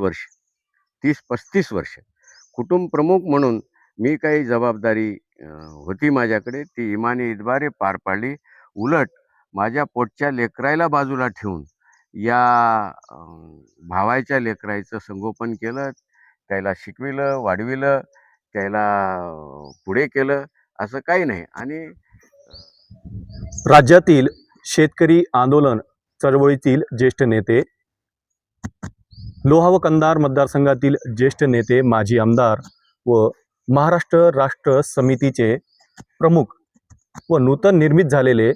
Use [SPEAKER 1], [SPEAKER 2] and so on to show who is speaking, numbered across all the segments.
[SPEAKER 1] वर्ष तीस पस्तीस वर्ष. कुटुंब प्रमुख म्हणून मी काही जबाबदारी होती माझ्याकडे. ती इमाने इतबारे पार पाडली. उलट माझ्या पोटच्या लेकरायला बाजूला ठेवून या भावायच्या लेकरायचं संगोपन केलं. त्याला शिकविलं वाढविलं त्याला पुढे केलं. असं काही नाही. आणि
[SPEAKER 2] राज्यातील शेतकरी आंदोलन चळवळीतील ज्येष्ठ नेते लोहा व कंधार मतदारसंघातील ज्येष्ठ नेते माजी आमदार व महाराष्ट्र राष्ट्र समितीचे प्रमुख व नूतन निर्मित झालेले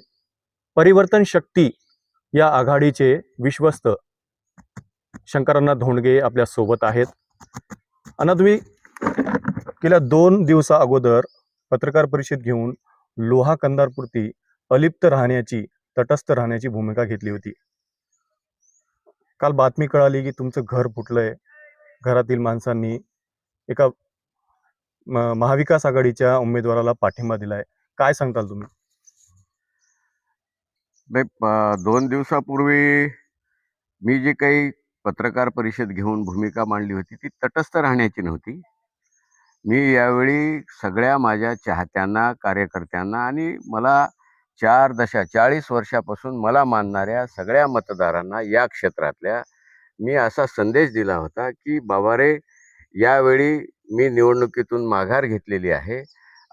[SPEAKER 2] परिवर्तन शक्ती या आघाडीचे विश्वस्त शंकरांना धोंडगे आपल्यासोबत आहेत. आणि तुम्ही गेल्या दोन दिवसा अगोदर पत्रकार परिषद घेऊन लोहा कंधारपुरती अलिप्त राहण्याची तटस्थ राहण्याची भूमिका घेतली होती. काल बातमी कळाली की तुमचं घर फुटलंय. घरातील माणसांनी एका महाविकास आघाडीच्या उमेदवाराला पाठिंबा दिलाय. काय सांगताल तुम्ही?
[SPEAKER 1] नाही दोन दिवसापूर्वी मी जी काही पत्रकार परिषद घेऊन भूमिका मांडली होती ती तटस्थ राहण्याची नव्हती. मी यावेळी सगळ्या माझ्या चाहत्यांना कार्यकर्त्यांना आणि मला चार दशा चाळीस वर्षापासून मला मानणाऱ्या सगळ्या मतदारांना या क्षेत्रातल्या मी असा संदेश दिला होता की बाबा रे यावेळी मी निवडणुकीतून माघार घेतलेली आहे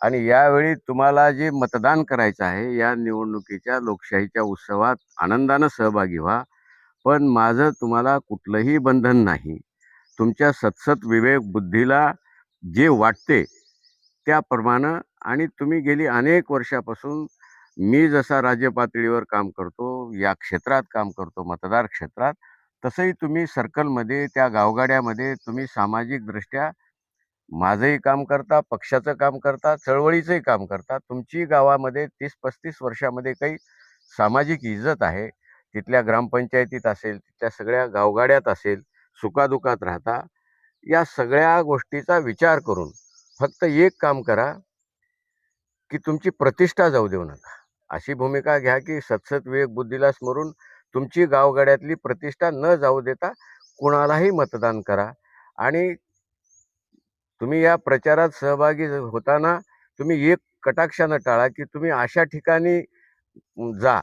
[SPEAKER 1] आणि यावेळी तुम्हाला जे मतदान करायचं आहे या निवडणुकीच्या लोकशाहीच्या उत्सवात आनंदानं सहभागी व्हा. पण माझं तुम्हाला कुठलंही बंधन नाही. तुमच्या सतसत विवेक बुद्धीला जे वाटते त्याप्रमाणे आणि तुम्ही गेली अनेक वर्षापासून मी जसा राज्य पातळीवर काम करतो या क्षेत्रात काम करतो मतदार क्षेत्रात तसंही तुम्ही सर्कलमध्ये त्या गावगाड्यामध्ये तुम्ही सामाजिकदृष्ट्या माझंही काम करता पक्षाचं काम करता चळवळीचंही काम करता. तुमची गावामध्ये तीस पस्तीस वर्षामध्ये काही सामाजिक इज्जत आहे. तिथल्या ग्रामपंचायतीत असेल तिथल्या सगळ्या गावगाड्यात असेल सुखादुखात राहता. या सगळ्या गोष्टीचा विचार करून फक्त एक काम करा की तुमची प्रतिष्ठा जाऊ देऊ नका. अशी भूमिका घ्या की सतसत विवेक बुद्धीला स्मरून तुमची गावगाड्यातली प्रतिष्ठा न जाऊ देता कुणालाही मतदान करा. आणि तुम्ही या प्रचारात सहभागी होताना तुम्ही एक कटाक्षानं टाळा की तुम्ही अशा ठिकाणी जा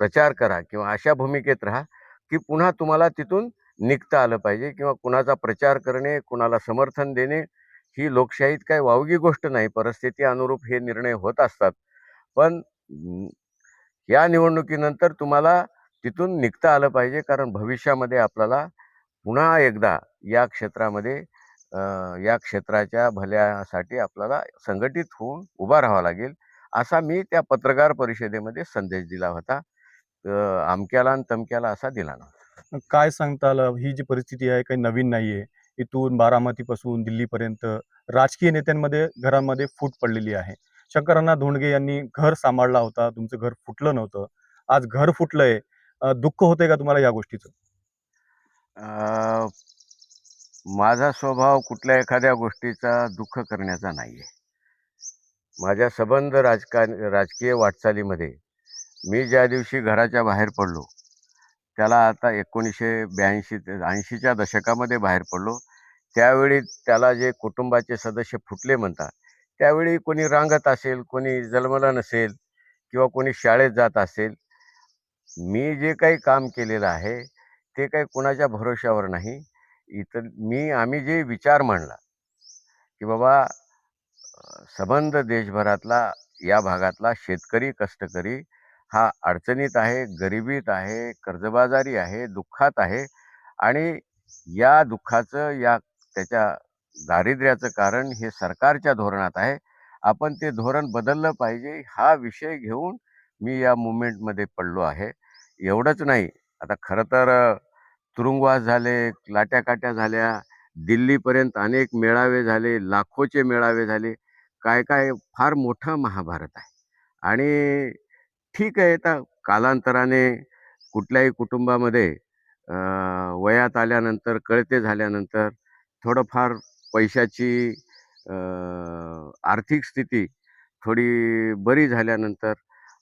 [SPEAKER 1] प्रचार करा किंवा अशा भूमिकेत राहा की पुन्हा तुम्हाला तिथून निघता आलं पाहिजे किंवा कुणाचा प्रचार करणे कुणाला समर्थन देणे ही लोकशाहीत काही वावगी गोष्ट नाही. परिस्थिती अनुरूप हे निर्णय होत असतात. पण या निवडणुकीनंतर तुम्हाला तिथून निघता आलं पाहिजे कारण भविष्यामध्ये आपल्याला पुन्हा एकदा या क्षेत्रामध्ये या क्षेत्राच्या भल्यासाठी आपल्याला संघटित होऊन उभा राहावा लागेल असा मी त्या पत्रकार परिषदेमध्ये संदेश दिला होता. आमक्याला आणि तमक्याला असा दिला नव्हता.
[SPEAKER 2] काय सांगता आलं ही जी परिस्थिती आहे काही नवीन नाही आहे इथून बारामतीपासून दिल्लीपर्यंत राजकीय नेत्यांमध्ये घरांमध्ये फूट पडलेली आहे. शंकरांना धोंडगे यांनी घर सांभाळला होता. तुमचं घर फुटलं नव्हतं. आज घर फुटलंय. दुःख होतंय का तुम्हाला या गोष्टीचं?
[SPEAKER 1] अं, माझा स्वभाव कुठल्या एखाद्या गोष्टीचा दुःख करण्याचा नाही आहे माझ्या सबंध राजका राजकीय वाटचालीमध्ये मी ज्या दिवशी घराच्या बाहेर पडलो त्याला आता एकोणीसशे ब्याऐंशी ऐंशीच्या दशकामध्ये बाहेर पडलो त्यावेळी त्याला जे कुटुंबाचे सदस्य फुटले म्हणतात त्यावेळी कोणी रांगत असेल कोणी जलमलन नसेल किंवा कोणी शाळेत जात असेल मी जे काही काम केलेलं आहे ते काही कुणाच्या भरोश्यावर नाही. इतर मी आम्ही जे विचार मांडला की बाबा संबंध देशभरातला या भागातला शेतकरी कष्टकरी हा अडचणीत आहे गरिबीत आहे कर्जबाजारी आहे दुःखात आहे आणि या दुःखाचं या त्याच्या दारिद्र्याचं कारण हे सरकारच्या धोरणात आहे. आपण ते धोरण बदललं पाहिजे हा विषय घेऊन मी या मुवमेंटमध्ये पडलो आहे. एवढंच नाही आता खरं तर तुरुंगवास झाले लाट्याकाट्या झाल्या दिल्लीपर्यंत अनेक मेळावे झाले लाखोचे मेळावे झाले काय काय फार मोठं महाभारत आहे. आणि ठीक आहे आता कालांतराने कुठल्याही कुटुंबामध्ये वयात आल्यानंतर कळते झाल्यानंतर थोडंफार पैशाची आर्थिक स्थिती थोडी बरी झाल्यानंतर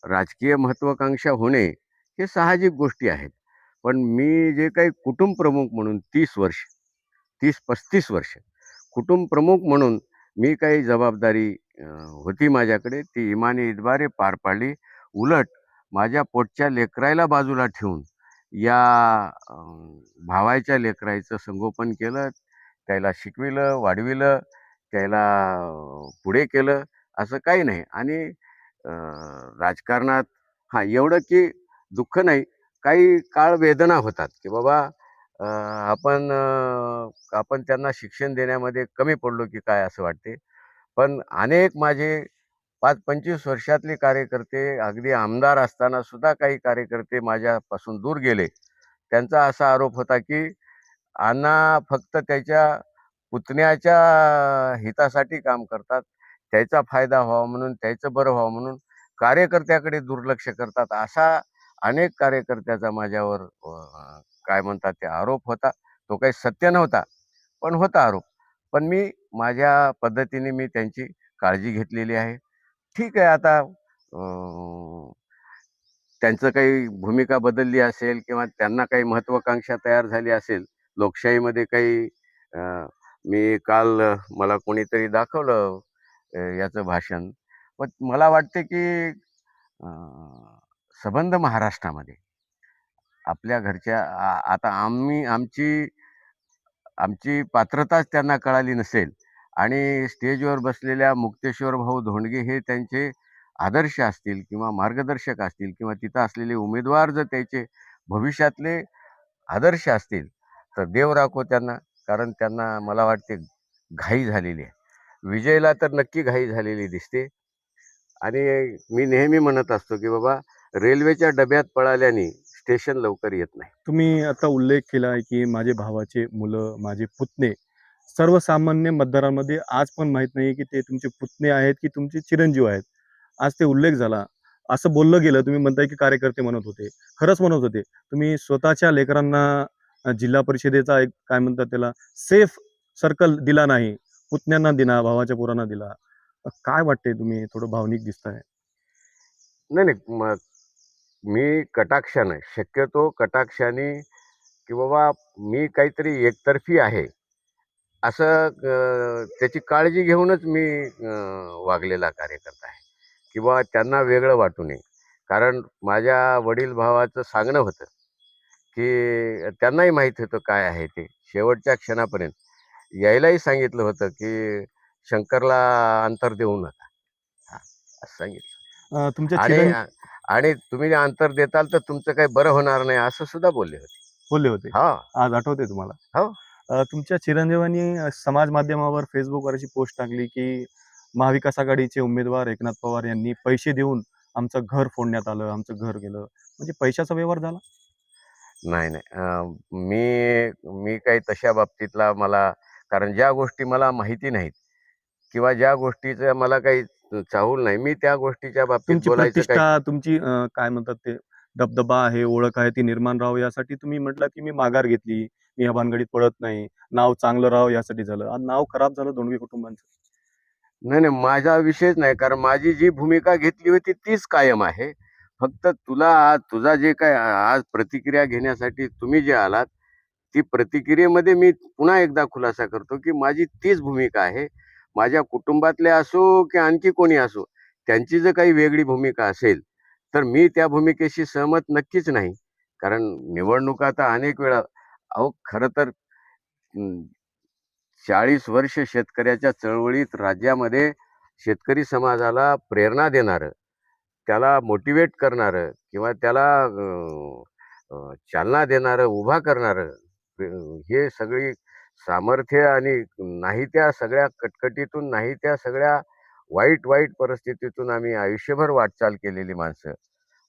[SPEAKER 1] राजकीय महत्त्वाकांक्षा होणे हे साहजिक गोष्टी आहेत. पण मी जे काही कुटुंब प्रमुख म्हणून तीस वर्ष तीस पस्तीस वर्ष कुटुंब प्रमुख म्हणून मी काही जबाबदारी होती माझ्याकडे ती इमाने इतबारे पार पाडली. उलट माझ्या पोटच्या लेकरायला बाजूला ठेवून या भावायच्या लेकरायचं संगोपन केलं. त्याला शिकविलं वाढविलं त्याला पुढे केलं असं काही नाही. आणि राजकारणात हां एवढं की दुःख नाही. काही काळ वेदना होतात की बाबा आपण आपण त्यांना शिक्षण देण्यामध्ये कमी पडलो की काय असं वाटते. पण अनेक माझे पाच पंचवीस वर्षातले कार्यकर्ते अगदी आमदार असताना सुद्धा काही कार्यकर्ते माझ्यापासून दूर गेले. त्यांचा असा आरोप होता की अण्णा फक्त त्याच्या पुतण्याच्या हितासाठी काम करतात. त्याचा फायदा व्हावा म्हणून त्याचं बरं व्हावं म्हणून कार्यकर्त्याकडे दुर्लक्ष करतात. असा अनेक कार्यकर्त्याचा माझ्यावर काय म्हणतात ते आरोप होता. तो काही सत्य नव्हता पण होता आरोप. पण मी माझ्या पद्धतीने मी त्यांची काळजी घेतलेली आहे. ठीक आहे आता त्यांचं काही भूमिका बदलली असेल किंवा त्यांना काही महत्त्वाकांक्षा तयार झाली असेल लोकशाहीमध्ये काही मी काल मला कोणीतरी दाखवलं याचं भाषण. पण मला वाटते की सबंध संबंध महाराष्ट्रामध्ये. आपल्या घरच्या आता आम्ही आमची आमची पात्रताच त्यांना कळाली नसेल. आणि स्टेजवर बसलेल्या मुक्तेश्वर भाऊ धोंडगे हे त्यांचे आदर्श असतील किंवा मार्गदर्शक असतील किंवा तिथं असलेले उमेदवार जर त्याचे भविष्यातले आदर्श असतील तर देव राखो त्यांना कारण त्यांना मला वाटते घाई झालेली आहे. विजयला तर नक्की घाई झालेली दिसते. आणि मी नेहमी म्हणत असतो की बाबा रेल्वेच्या डब्यात पळाल्याने स्टेशन लवकर येत नाही.
[SPEAKER 2] तुम्ही आता उल्लेख केला आहे की माझे भावाचे मुलं माझे पुतणे सर्वसामान्य मतदारांमध्ये आज पण माहीत नाही की ते तुमचे पुतणे आहेत की तुमचे चिरंजीव आहेत. आज ते उल्लेख झाला. असं बोललं गेलं तुम्ही म्हणताय की कार्यकर्ते म्हणत होते. खरंच म्हणत होते. तुम्ही स्वतःच्या लेकरांना जिल्हा परिषदेचा एक काय म्हणतात त्याला सेफ सर्कल दिला नाही. पुतण्यांना दिला भावाच्या पोरांना दिला. काय वाटते तुम्ही? थोडं भावनिक दिसताय.
[SPEAKER 1] नाही नाही मग मी कटाक्षानं शक्यतो कटाक्षाने की बाबा मी काहीतरी एकतर्फी आहे. असं त्याची काळजी घेऊनच मी वागलेला कार्यकर्ता आहे. किंवा त्यांना वेगळं वाटू नये. कारण माझ्या वडील भावाचं सांगणं होतं की त्यांनाही माहीत होतं काय आहे ते. शेवटच्या क्षणापर्यंत. यायलाही सांगितलं होतं की शंकरला अंतर देऊ नका. असं सांगितलं.
[SPEAKER 2] तुमच्या
[SPEAKER 1] आणि आणि तुम्ही अंतर देताल तर तुमचं काही बरं होणार नाही असं सुद्धा बोलले होते.
[SPEAKER 2] बोलले होते.
[SPEAKER 1] हा.
[SPEAKER 2] आज आठवते तुम्हाला?
[SPEAKER 1] हो.
[SPEAKER 2] तुमच्या चिरंजीवांनी समाज माध्यमावर फेसबुकवर अशी पोस्ट टाकली की महाविकास आघाडीचे उमेदवार एकनाथ पवार यांनी पैसे देऊन आमचं घर फोडण्यात आलं आमचं घर गेलं. म्हणजे पैशाचा व्यवहार झाला?
[SPEAKER 1] नाही नाही. मी मी काही तशा बाबतीतला मला कारण ज्या गोष्टी मला माहिती नाहीत किंवा ज्या गोष्टीचं मला काही चाहूल नाही मी त्या गोष्टीच्या बाबतीत
[SPEAKER 2] तुमची
[SPEAKER 1] बोलायचं
[SPEAKER 2] तुमची काय म्हणतात ते दबदबा आहे ओळख आहे ती निर्माण राहावं यासाठी तुम्ही म्हटलं की मी माघार घेतली मी ह्या भानगडीत पडत नाही नाव चांगलं राहावं यासाठी झालं. नाव खराब झालं दोंडगे कुटुंबांचं.
[SPEAKER 1] नाही नाही माझा विषयच नाही कारण माझी जी भूमिका घेतली होती तीच कायम आहे. फक्त तुला आज तुझा जे काय आज प्रतिक्रिया घेण्यासाठी तुम्ही जे आलात ती प्रतिक्रियेमध्ये मी पुन्हा एकदा खुलासा करतो की माझी तीच भूमिका आहे. माझ्या कुटुंबातले असो की आणखी कोणी असो त्यांची जर काही वेगळी भूमिका असेल तर मी त्या भूमिकेशी सहमत नक्कीच नाही. कारण निवडणुका तर अनेक वेळा अहो खरं तर चाळीस वर्ष शेतकऱ्याच्या चळवळीत राज्यामध्ये शेतकरी समाजाला प्रेरणा देणारं त्याला मोटिवेट करणारं किंवा त्याला चालना देणारं उभा करणारं हे सगळी सामर्थ्य आणि नाही त्या सगळ्या कटकटीतून नाही त्या सगळ्या वाईट वाईट परिस्थितीतून आम्ही आयुष्यभर वाटचाल केलेली माणसं.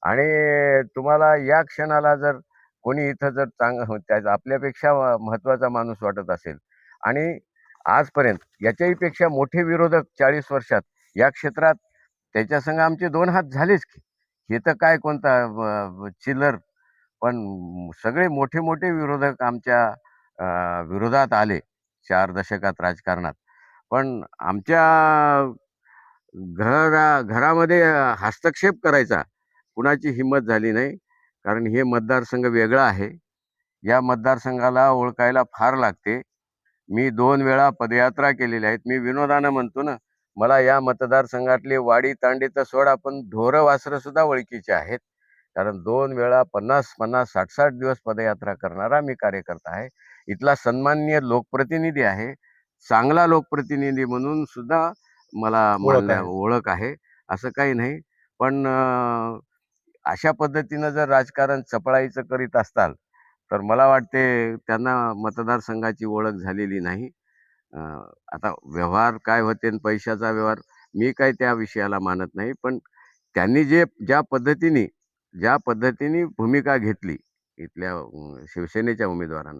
[SPEAKER 1] आणि तुम्हाला या क्षणाला जर कोणी इथं जर चांग त्या आपल्यापेक्षा महत्त्वाचा माणूस वाटत असेल आणि आजपर्यंत याच्याहीपेक्षा मोठे विरोधक चाळीस वर्षात या क्षेत्रात त्याच्या संग आमचे दोन हात झालेच की. हे तर काय कोणता चिल्लर. पण सगळे मोठे मोठे विरोधक आमच्या विरोधात आले चार दशकात राजकारणात. पण आमच्या घरा घरामध्ये हस्तक्षेप करायचा कुणाची हिंमत झाली नाही. कारण हे मतदारसंघ वेगळा आहे. या मतदारसंघाला ओळखायला फार लागते. मी दोन वेळा पदयात्रा केलेल्या आहेत. मी विनोदानं म्हणतो ना मला या मतदारसंघातले वाडी तांडी तर सोडा पण ढोरं वासरं सुद्धा ओळखीचे आहेत. कारण दोन वेळा पन्नास पन्नास साठ साठ दिवस पदयात्रा करणारा मी कार्यकर्ता आहे. इथला सन्माननीय लोकप्रतिनिधी आहे. चांगला लोकप्रतिनिधी म्हणून सुद्धा मला
[SPEAKER 2] ओळख आहे.
[SPEAKER 1] असं काही नाही. पण अशा पद्धतीनं जर राजकारण चपळाईचं करीत असताल तर मला वाटते त्यांना मतदारसंघाची ओळख झालेली नाही. आता व्यवहार काय होते आणि पैशाचा व्यवहार मी काय त्या विषयाला मानत नाही. पण त्यांनी जे ज्या पद्धतीने ज्या पद्धतीने भूमिका घेतली इथल्या शिवसेनेच्या उमेदवारानं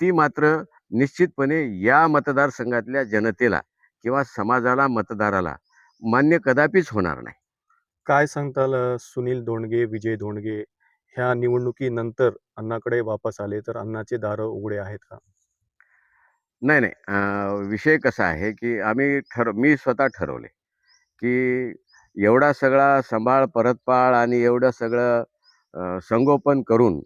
[SPEAKER 1] ती मात्र निश्चितपणे या मतदारसंघातल्या जनतेला किंवा समाजाला मतदाराला मान्य कदापिच होणार नाही.
[SPEAKER 2] काय सांगताल सुनील धोंडगे विजय धोंडगे? ह्या निवडणुकीनंतर अण्णाकडे वापस आले तर अण्णाचे दार उघडे आहेत का?
[SPEAKER 1] नाही नाही. विषय कसा आहे की आम्ही ठर मी स्वतः ठरवले की एवढा सगळा सांभाळ परतपाळ आणि एवढं सगळं संगोपन करून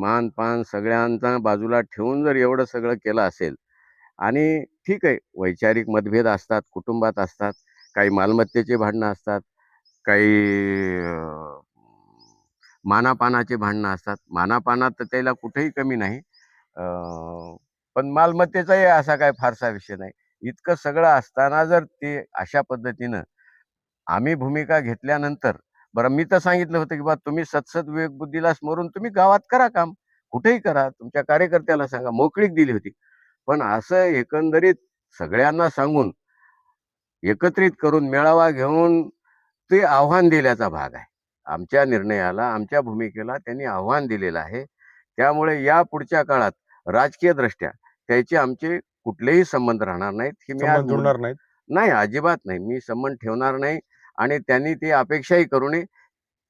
[SPEAKER 1] मान पान सगळ्यांचा बाजूला ठेवून जर एवढं सगळं केलं असेल आणि ठीक आहे वैचारिक मतभेद असतात कुटुंबात असतात काही मालमत्तेचे भांडणं असतात काही मानापानाचे भांडणं असतात. मानापानात तर त्याला कुठेही कमी नाही. पण मालमत्तेचाही असा काय फारसा विषय नाही. इतकं सगळं असताना जर ते अशा पद्धतीनं आम्ही भूमिका घेतल्यानंतर बरं मी तर सांगितलं होतं की बा तुम्ही सतसत विवेकबुद्धीला स्मरून तुम्ही गावात करा काम. कुठेही करा. तुमच्या कार्यकर्त्याला सांगा. मोकळीक दिली होती. पण असं एकंदरीत सगळ्यांना सांगून एकत्रित करून मेळावा घेऊन ते आव्हान दिल्याचा भाग आहे. आमच्या निर्णयाला आमच्या भूमिकेला त्यांनी आव्हान दिलेलं आहे. त्यामुळे या पुढच्या काळात राजकीय दृष्ट्या त्याचे आमचे कुठलेही संबंध राहणार नाहीत हे मी आज
[SPEAKER 2] संबंध जुळणार नाहीत?
[SPEAKER 1] नाही अजिबात नाही. मी संबंध ठेवणार नाही आणि त्यांनी ती अपेक्षाही करू नये.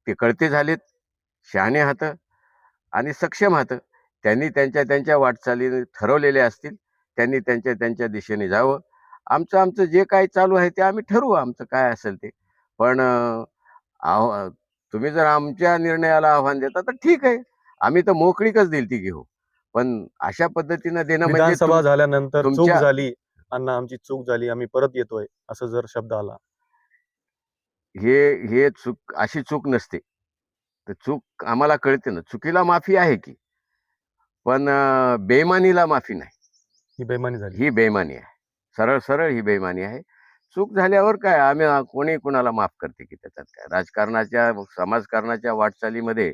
[SPEAKER 1] ते कळते झालेत. शहाणे हात आणि सक्षम हात त्यांनी त्यांच्या त्यांच्या वाटचालीने ठरवलेले असतील. त्यांनी त्यांच्या त्यांच्या दिशेने जावं. आमचं आमचं जे काही चालू आहे ते आम्ही ठरवू आमचं काय असेल ते. पण तुम्ही जर आमच्या निर्णयाला आव्हान देता तर ठीक आहे. आम्ही तर मोकळीकच दिली ती घेऊ. पण अशा पद्धतीनं देणं म्हणजे तुम-
[SPEAKER 2] झाल्यानंतर चूक
[SPEAKER 1] तुमच्या-
[SPEAKER 2] झाली अण्णा आमची चूक झाली आम्ही परत येतोय असं जर शब्द आला.
[SPEAKER 1] हे हे चूक अशी चूक नसते. तर चूक आम्हाला कळते ना. चुकीला माफी आहे की? पण अं, बेईमानीला माफी नाही.
[SPEAKER 2] ही बेमानी झाली.
[SPEAKER 1] ही बेईमानी आहे. सरळ सरळ ही बेईमानी आहे. चूक झाल्यावर काय? आम्ही कोणी कुणाला माफ करते की त्याच्यात काय? राजकारणाच्या समाजकारणाच्या वाटचालीमध्ये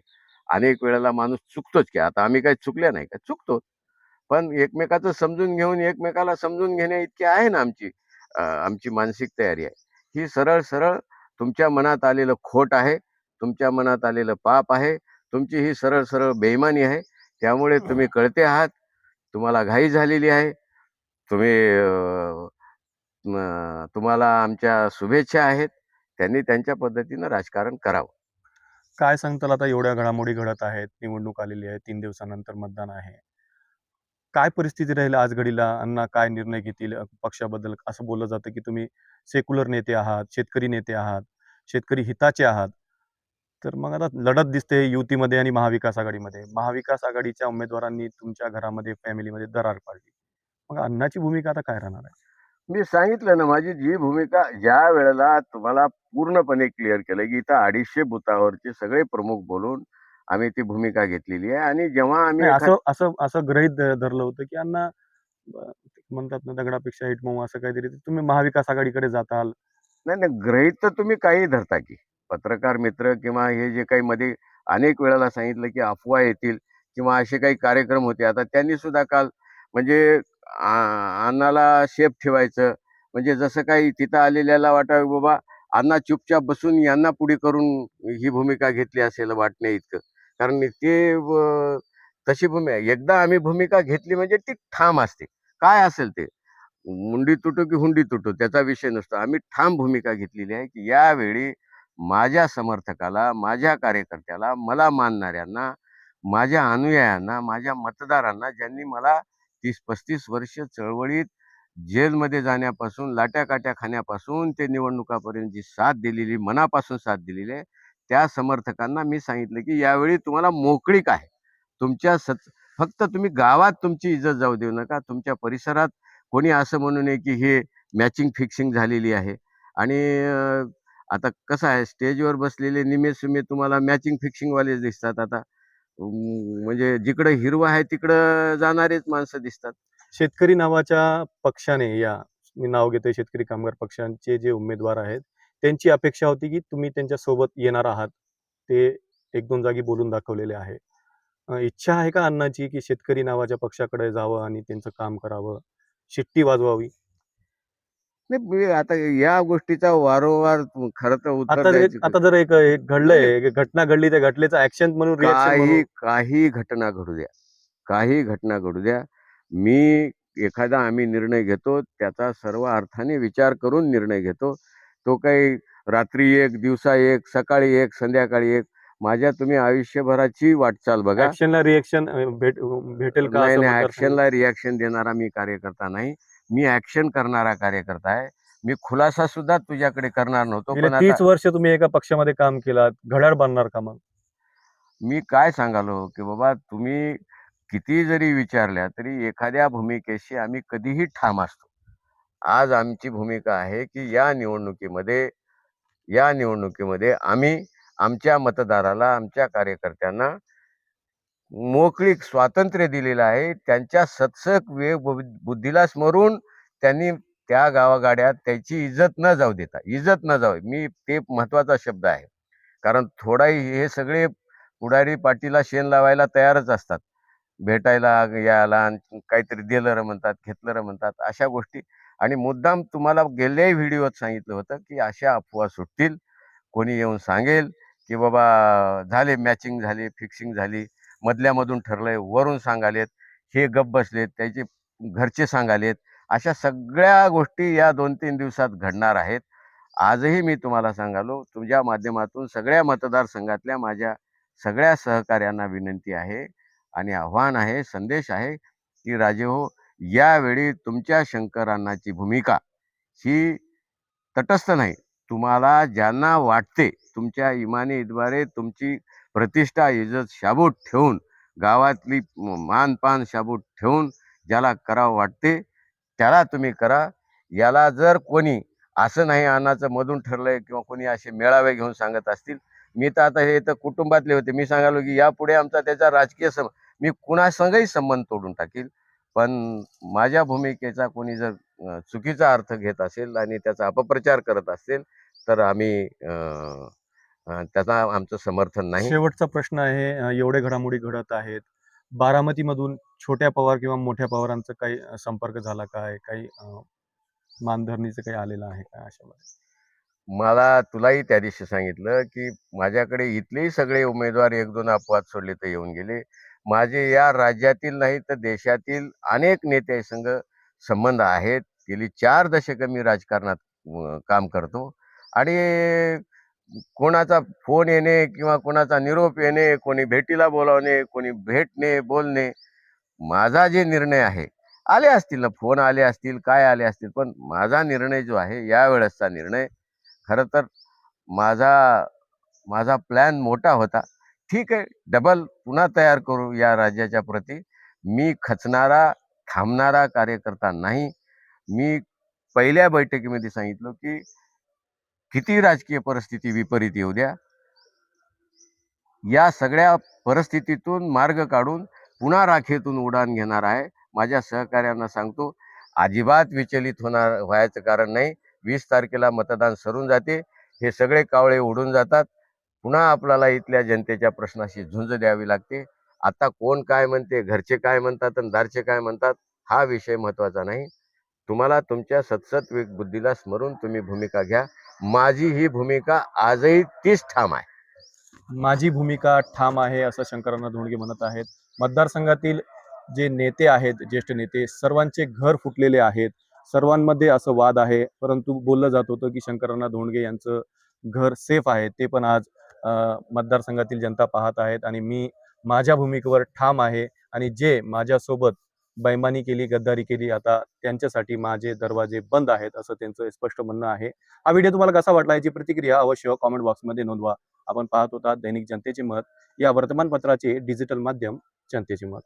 [SPEAKER 1] अनेक वेळेला माणूस चुकतोच की आता आम्ही काही चुकले नाही का? चुकतो. पण एकमेकाचं समजून घेऊन एकमेकाला समजून घेण्या इतकी आहे ना आमची आमची मानसिक तयारी आहे. ही सरळ सरळ तुमच्या मनात आलेलं खोट आहे तुमच्या मनात आलेलं पाप आहे तुमची ही सरळ सरळ बेईमानी आहे. त्यामुळे तुम्ही कळते आहात तुम्हाला घाई झालेली आहे तुम्ही तुम्हाला आमच्या शुभेच्छा आहेत. त्यांनी त्यांच्या पद्धतीनं राजकारण करावं.
[SPEAKER 2] काय सांगताल आता एवढ्या घडामोडी घडत आहेत? निवडणूक आलेली आहे तीन दिवसानंतर मतदान आहे. काय परिस्थिती राहील आज घडीला? अण्णा काय निर्णय घेतील? पक्षाबद्दल असं बोललं जातं की तुम्ही सेक्युलर नेते आहात शेतकरी नेते आहात शेतकरी हिताचे आहात. तर मग आता लढत दिसते युतीमध्ये आणि महाविकास आघाडीमध्ये. महाविकास आघाडीच्या उमेदवारांनी तुमच्या घरामध्ये फॅमिलीमध्ये दरार पाडली. मग अण्णाची भूमिका आता काय राहणार आहे?
[SPEAKER 1] मी सांगितलं ना माझी जी भूमिका ज्या वेळेला तुम्हाला पूर्णपणे क्लिअर केलं की इथं अडीचशे बुथावरचे सगळे प्रमुख बोलून आम्ही ती भूमिका घेतलेली आहे. आणि जेव्हा आम्ही
[SPEAKER 2] असं असं असं गृहीत ध- धरलं होतं की ब- म्हणतात ना दगडापेक्षा हिट मऊ असं काहीतरी तुम्ही महाविकास आघाडीकडे जाताल.
[SPEAKER 1] नाही नाही ग्रहित तर तुम्ही काही धरता की. पत्रकार मित्र किंवा हे जे काही मध्ये अनेक वेळेला सांगितलं की अफवा येतील किंवा असे काही कार्यक्रम होते. आता त्यांनी सुद्धा काल म्हणजे अन्नाला शेप ठेवायचं. म्हणजे जसं काही तिथं आलेल्याला वाटावं बाबा अण्णा चुपचाप बसून यांना पुढे करून ही भूमिका घेतली असेल वाटणे इतकं. कारण ते व- तशी भूमिका एकदा आम्ही भूमिका घेतली म्हणजे ती ठाम असते. काय असेल ते? मुंडी तुटो की हुंडी तुटो त्याचा विषय नसतो. आम्ही ठाम भूमिका घेतलेली आहे की यावेळी माझ्या समर्थकाला माझ्या कार्यकर्त्याला मला मानणाऱ्यांना माझ्या अनुयायांना माझ्या मतदारांना ज्यांनी मला तीस पस्तीस वर्ष चळवळीत जेलमध्ये जाण्यापासून लाट्या काट्या खाण्यापासून ते निवडणुकापर्यंत जी साथ दिलेली मनापासून साथ दिलेली आहे त्या समर्थकांना मी सांगितलं की यावेळी तुम्हाला मोकळीक आहे तुमच्या सत फक्त तुम्ही गावात तुमची इज्जत जाऊ देऊ नका. तुमच्या परिसरात कोणी असं म्हणू नये की हे मॅचिंग फिक्सिंग झालेली आहे. आणि आता कसं आहे स्टेजवर बसलेले निमे सुमे तुम्हाला मॅचिंग फिक्सिंगवालेच दिसतात आता. म्हणजे जिकडे हिरवं आहे तिकडं जाणारेच माणसं दिसतात.
[SPEAKER 2] शेतकरी नावाच्या पक्षाने या मी नाव घेतोय शेतकरी कामगार पक्षांचे जे उमेदवार आहेत त्यांची अपेक्षा होती की तुम्ही त्यांच्यासोबत येणार आहात. ते एक दोन जागी बोलून दाखवलेले आहे. इच्छा आहे का अण्णाची की शेतकरी नावाच्या पक्षाकडे जावं आणि त्यांचं काम करावं? शिट्टी वाजवावी.
[SPEAKER 1] नाही आता या गोष्टीचा वारंवार खरं तर उत्तर
[SPEAKER 2] आता जर
[SPEAKER 1] द्यायची
[SPEAKER 2] आता जर एक एक घडलंय एक घटना घडली त्या घटनेचं ऍक्शन म्हणून
[SPEAKER 1] काही
[SPEAKER 2] म्हणून.
[SPEAKER 1] काही घटना घडू द्या. काही घटना घडू द्या. मी एखादा आम्ही निर्णय घेतो त्याचा सर्व अर्थाने विचार करून निर्णय घेतो. तो काही रात्री एक दिवसा एक सकाळी एक संध्याकाळी एक माझ्या तुम्ही आयुष्यभराची वाटचाल बघा.
[SPEAKER 2] ऍक्शनला रिएक्शन भेट भेटेल का
[SPEAKER 1] नाही
[SPEAKER 2] असं
[SPEAKER 1] नाही
[SPEAKER 2] मतदारसंघ-
[SPEAKER 1] ऍक्शनला रिॲक्शन देणारा मी कार्यकर्ता नाही. मी ऍक्शन करणारा कार्यकर्ता आहे. मी खुलासा सुद्धा तुझ्याकडे करणार नव्हतो
[SPEAKER 2] गेले
[SPEAKER 1] पण आता
[SPEAKER 2] तीस वर्ष तुम्ही एका पक्षामध्ये काम केलात घड्याळ बांधणार का मग?
[SPEAKER 1] मी काय सांगालो की बाबा तुम्ही किती जरी विचारल्या तरी एखाद्या भूमिकेशी आम्ही कधीही ठाम असतो. आज आमची भूमिका आहे की या निवडणुकीमध्ये या निवडणुकीमध्ये आम्ही आमच्या मतदाराला आमच्या कार्यकर्त्यांना मोकळीक स्वातंत्र्य दिलेलं आहे. त्यांच्या सत्सक वेग बुद्धीला स्मरून त्यांनी त्या गावागाड्यात त्याची इज्जत न जाऊ देता इज्जत न जाऊ मी ते महत्त्वाचा शब्द आहे. कारण थोडाही हे सगळे पुढारी पाटीला शेण लावायला तयारच असतात. भेटायला यायला काहीतरी दिलं र म्हणतात घेतलं र म्हणतात अशा गोष्टी. आणि मुद्दाम तुम्हाला गेल्याही व्हिडिओत सांगितलं होतं की अशा अफवा सुटतील कोणी येऊन सांगेल की बाबा झाले मॅचिंग झाली फिक्सिंग झाली मधल्यामधून ठरलंय वरून सांगालेत हे गप बसलेत त्याचे घरचे सांगालेत अशा सगळ्या गोष्टी या दोन तीन दिवसात घडणार आहेत. आजही मी तुम्हाला सांगालो तुमच्या माध्यमातून सगळ्या मतदारसंघातल्या माझ्या सगळ्या सहकार्यांना विनंती आहे आणि आव्हान आहे संदेश आहे की राजे हो यावेळी तुमच्या शंकरांनाची भूमिका ही तटस्थ नाही. तुम्हाला ज्यांना वाटते तुमच्या इमानीद्वारे तुमची प्रतिष्ठा इज्जत शाबूत ठेवून गावातली मानपान शाबूत ठेवून ज्याला करावं वाटते त्याला तुम्ही करा. याला जर कोणी असं नाही अन्नाचं मधून ठरलंय किंवा कोणी असे मेळावे घेऊन सांगत असतील मी तर आता हे तर कुटुंबातले होते. मी सांगालो की यापुढे आमचा त्याचा राजकीय सम मी कुणासंगही संबंध तोडून टाकील. पण माझ्या भूमिकेचा कोणी जर चुकीचा अर्थ घेत असेल आणि त्याचा अपप्रचार करत असेल तर आम्ही त्याचा आमचं समर्थन नाही.
[SPEAKER 2] शेवटचा प्रश्न आहे एवढे घडामोडी घडत आहेत. बारामतीमधून छोट्या पवार किंवा मोठ्या पवारांचा काही संपर्क झाला काय काही मानधरणीचं काही आलेलं आहे का अशामध्ये
[SPEAKER 1] मला तुलाही त्या दिवशी सांगितलं की माझ्याकडे इथलेही सगळे उमेदवार एक दोन अपवाद सोडले तर येऊन गेले. माझे या राज्यातील नाही तर देशातील अनेक नेत्यांसंग संबंध आहेत. गेली चार दशकं मी राजकारणात काम करतो. आणि कोणाचा फोन येणे किंवा कोणाचा निरोप येणे कोणी भेटीला बोलावणे कोणी भेटणे बोलणे माझा जे निर्णय आहे आले असतील ना फोन आले असतील काय आले असतील पण माझा निर्णय जो आहे यावेळेसचा निर्णय खरं तर माझा माझा प्लॅन मोठा होता. ठीक आहे डबल पुन्हा तयार करू या राज्याच्या प्रती. मी खचणारा थांबणारा कार्यकर्ता नाही. मी पहिल्या बैठकीमध्ये सांगितलं की किती राजकीय परिस्थिती विपरीत येऊ द्या. या सगळ्या परिस्थितीतून मार्ग काढून पुन्हा राखेतून उडान घेणार आहे. माझ्या सहकार्यांना सांगतो अजिबात विचलित होणार व्हायचं कारण नाही. वीस तारखेला मतदान सरून जाते. हे सगळे कावळे उडून जातात. पुन्हा आपल्याला इथल्या जनतेच्या प्रश्नाशी झुंज द्यावी लागते. आता कोण काय म्हणते घरचे काय म्हणतात आणि दारचे काय म्हणतात हा विषय महत्त्वाचा नाही. तुम्हाला तुमच्या सतसत बुद्धीला स्मरून तुम्ही भूमिका घ्या. माझी ही भूमिका आजही तीच ठाम आहे.
[SPEAKER 2] माझी भूमिका ठाम आहे असं शंकरांना धोंडगे म्हणत आहेत. मतदारसंघातील जे नेते आहेत ज्येष्ठ नेते सर्वांचे घर फुटलेले आहेत. सर्वांमध्ये असं वाद आहे. परंतु बोललं जात होतं की शंकरांना धोंडगे यांचं घर सेफ आहे. ते पण आज मतदारसंघातील जनता पाहत आहेत. आणि मी माझ्या भूमिकेवर ठाम आहे. आणि जे माझ्यासोबत बैमानी केली गद्दारी केली आता त्यांच्यासाठी माझे दरवाजे बंद आहेत असं त्यांचं स्पष्ट म्हणणं आहे. हा व्हिडिओ तुम्हाला कसा वाटला याची प्रतिक्रिया अवश्य कॉमेंट बॉक्समध्ये नोंदवा. आपण पाहत होता दैनिक जनतेचे मत. या वर्तमानपत्राचे डिजिटल माध्यम जनतेचे मत.